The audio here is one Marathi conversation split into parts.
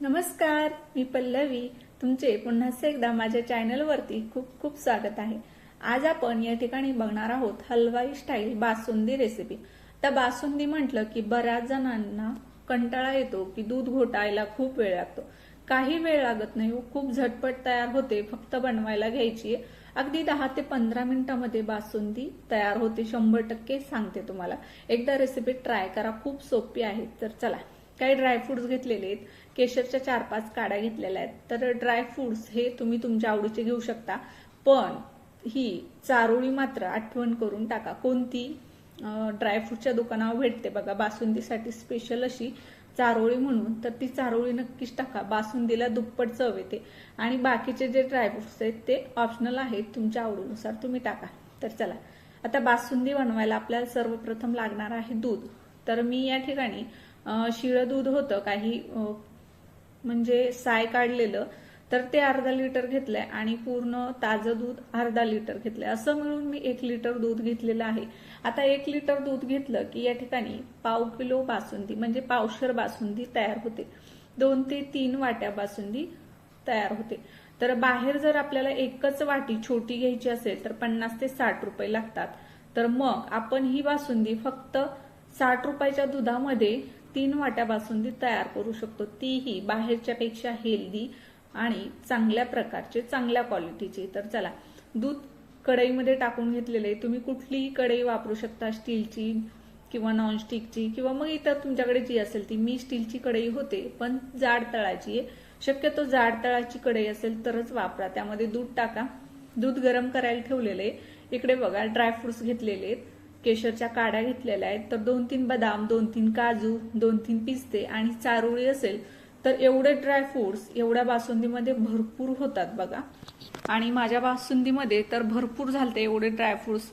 नमस्कार मी पल्लवी. तुमचे पुन्हा एकदा माझ्या चॅनलवरती खूप खूप स्वागत आहे. आज आपण या ठिकाणी बघणार आहोत हलवाई स्टाईल बासुंदी रेसिपी तर बासुंदी म्हटलं की बऱ्याच जणांना कंटाळा येतो की दूध घोटायला खूप वेळ लागतो. काही वेळ लागत नाही हो, खूप झटपट तयार होते फक्त बनवायला घ्यायची आहे. अगदी दहा ते पंधरा मिनिटामध्ये बासुंदी तयार होते शंभर टक्के सांगते तुम्हाला. एकदा रेसिपी ट्राय करा खूप सोपी आहे तर चला. काही ड्रायफ्रुट्स घेतलेले आहेत. केशरच्या चार पाच काड्या घेतलेल्या आहेत. तर ड्रायफ्रुट्स हे तुम्ही तुमच्या आवडीचे घेऊ शकता. पण ही चारोळी मात्र आठवण करून टाका. कोणती? ड्रायफ्रुटच्या दुकानावर भेटते बघा. बासुंदीसाठी स्पेशल अशी चारोळी म्हणून. तर ती चारोळी नक्कीच टाका. बासुंदीला दुप्पट चव येते. आणि बाकीचे जे ड्रायफ्रुट्स आहेत ते ऑप्शनल आहेत. तुमच्या आवडीनुसार तुम्ही टाका. तर चला. आता बासुंदी बनवायला आपल्याला सर्वप्रथम लागणार आहे दूध. तर मी या ठिकाणी शिळं दूध होतं काही म्हणजे साय काढलेलं तर ते अर्धा लिटर घेतलंय आणि पूर्ण ताजं दूध अर्धा लिटर घेतलंय. असं मिळून मी एक लिटर दूध घेतलेलं आहे. आता एक लिटर दूध घेतलं की या ठिकाणी पाव किलो बासुंदी म्हणजे पावशर बासुंदी तयार होते. दोन ते तीन वाट्या बासुंदी तयार होते. तर बाहेर जर आपल्याला एकच वाटी छोटी घ्यायची असेल तर पन्नास ते साठ रुपये लागतात. तर मग आपण ही बासुंदी फक्त साठ रुपयाच्या दुधामध्ये तीन वाट्या बासुंदी तयार करू शकतो. तीही बाहेरच्या पेक्षा हेल्दी आणि चांगल्या प्रकारचे चांगल्या क्वालिटीची तर चला दूध कढईमध्ये टाकून घेतलेले. तुम्ही कुठलीही कढई वापरू शकता स्टीलची किंवा नॉनस्टिकची किंवा मग इतर तुमच्याकडे जी असेल ती. मी स्टीलची कढई होते पण जाड तळाची आहे. शक्यतो जाड तळाची कढई असेल तरच वापरा. त्यामध्ये दूध टाका. दूध गरम करायला ठेवलेले. आहे. इकडे बघा ड्रायफ्रुट्स घेतलेले आहेत. केशरच्या काड्या घेतलेल्या आहेत तर दोन तीन बदाम दोन तीन काजू दोन तीन पिस्ते आणि चारोळी असेल तर एवढे ड्रायफ्रुट्स एवढ्या बासुंदीमध्ये भरपूर होतात बघा. आणि माझ्या बासुंदीमध्ये तर भरपूर झालते एवढे ड्रायफ्रुट्स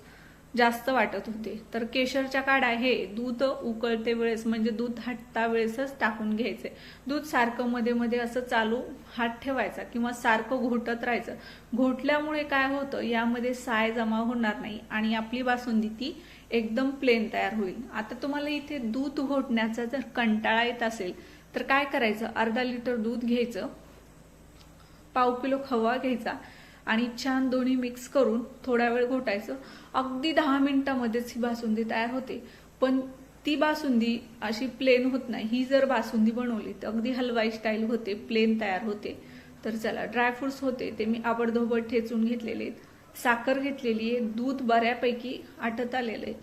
जास्त वाटत होते. तर केशरच्या काढा हे दूध उकळते वेळेस म्हणजे दूध हटता वेळेसच टाकून घ्यायचे. दूध सारखं मध्ये मध्ये असं चालू हात ठेवायचा किंवा सारखं घोटत राहायचं. घोटल्यामुळे काय होतं यामध्ये साय जमा होणार नाही आणि आपली बासुंदी ती एकदम प्लेन तयार होईल. आता तुम्हाला इथे दूध घोटण्याचा जर कंटाळा येत असेल तर काय करायचं? अर्धा लिटर दूध घ्यायचं. पाव किलो खवा घ्यायचा. आणि छान दोन्ही मिक्स करून थोडा वेळ घोटायचं. अगदी दहा मिनिटामध्येच ही बासुंदी तयार होते. पण ती बासुंदी अशी प्लेन होत नाही. ही जर बासुंदी बनवली तर अगदी हलवाई स्टाईल होते प्लेन तयार होते. तर चला ड्रायफ्रुट्स होते ते मी आबडधोबड ठेचून घेतलेले आहेत. साखर घेतलेली आहे. दूध बऱ्यापैकी आटत आलेलं आहे.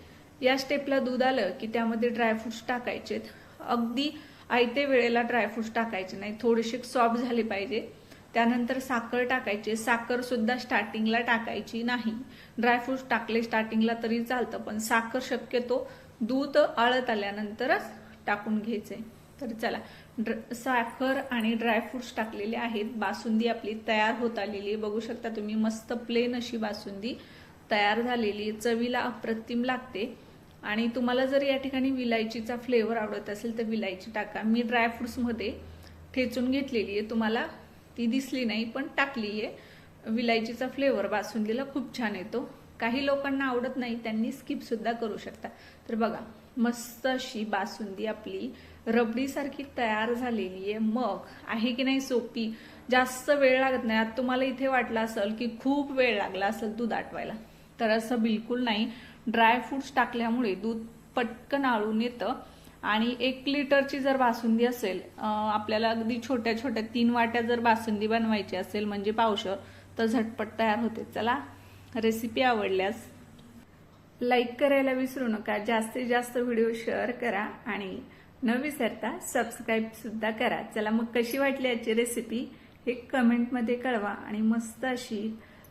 या स्टेपला दूध आलं की त्यामध्ये ड्रायफ्रुट्स टाकायचेत. अगदी आयते वेळेला ड्रायफ्रुट्स टाकायचे नाही. थोडेसे सॉफ्ट झाले पाहिजे. त्यानंतर साखर टाकायची. साखर सुद्धा स्टार्टिंगला टाकायची नाही. ड्रायफ्रूट टाकले स्टार्टिंगला तरी चालतं पण साखर शक्यतो दूध आळत आल्यानंतरच टाकून घ्यायचे. तर चला ड्र- साखर आणि ड्रायफ्रुट्स टाकलेले आहेत. बासुंदी आपली तयार होत आलेली आहे. बघू शकता तुम्ही मस्त प्लेन अशी बासुंदी तयार झालेली आहे. चवीला अप्रतिम लागते. आणि तुम्हाला जर या ठिकाणी विलायचीचा फ्लेवर आवडत असेल तर विलायची टाका. मी ड्रायफ्रुट्समध्ये ठेचून घेतलेली आहे. तुम्हाला ती दिसली नाही पण टाकली आहे विलायचीचा फ्लेवर बासुंदीला खूप छान येतो. काही लोकांना आवडत नाही त्यांनी स्किप सुद्धा करू शकता. तर बघा मस्त अशी बासुंदी आपली रबडीसारखी तयार झालेली आहे. मग आहे की नाही सोपी? जास्त वेळ लागत नाही. आता तुम्हाला इथे वाटलं असेल की खूप वेळ लागला असेल दूध आटवायला. तर असं बिलकुल नाही. ड्रायफ्रुट्स टाकल्यामुळे दूध पटकन आळून येतं. आणि एक लिटरची जर बासुंदी असेल आपल्याला अगदी छोट्या छोट्या तीन वाट्या जर बासुंदी बनवायची असेल म्हणजे पावशर तर झटपट तयार होते. चला रेसिपी आवडल्यास लाईक करायला विसरू नका. जास्तीत जास्त व्हिडिओ शेअर करा आणि न विसरता सबस्क्राईब सुद्धा करा. चला मग कशी वाटली याची रेसिपी हे कमेंटमध्ये कळवा आणि मस्त अशी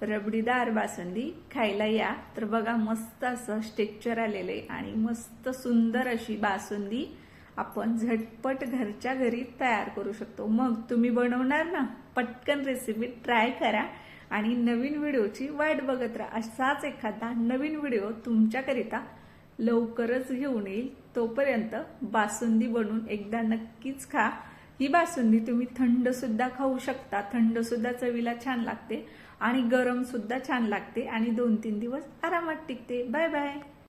रबडीदार बासुंदी खायला या. तर बघा मस्त असं स्टेक्चर आलेलं आहे आणि मस्त सुंदर अशी बासुंदी आपण झटपट घरच्या घरी तयार करू शकतो. मग तुम्ही बनवणार ना पटकन रेसिपी ट्राय करा आणि नवीन व्हिडिओची वाट बघत राहा. असाच एखादा नवीन व्हिडिओ तुमच्याकरिता लवकरच घेऊन येईल. तोपर्यंत बासुंदी बनवून एकदा नक्कीच खा. ही बासुंदी तुम्ही थंड सुद्धा खाऊ शकता. थंड सुद्धा चवीला छान लागते आणि गरम सुद्धा छान लागते आणि दोन तीन दिवस आरामात टिकते. Bye bye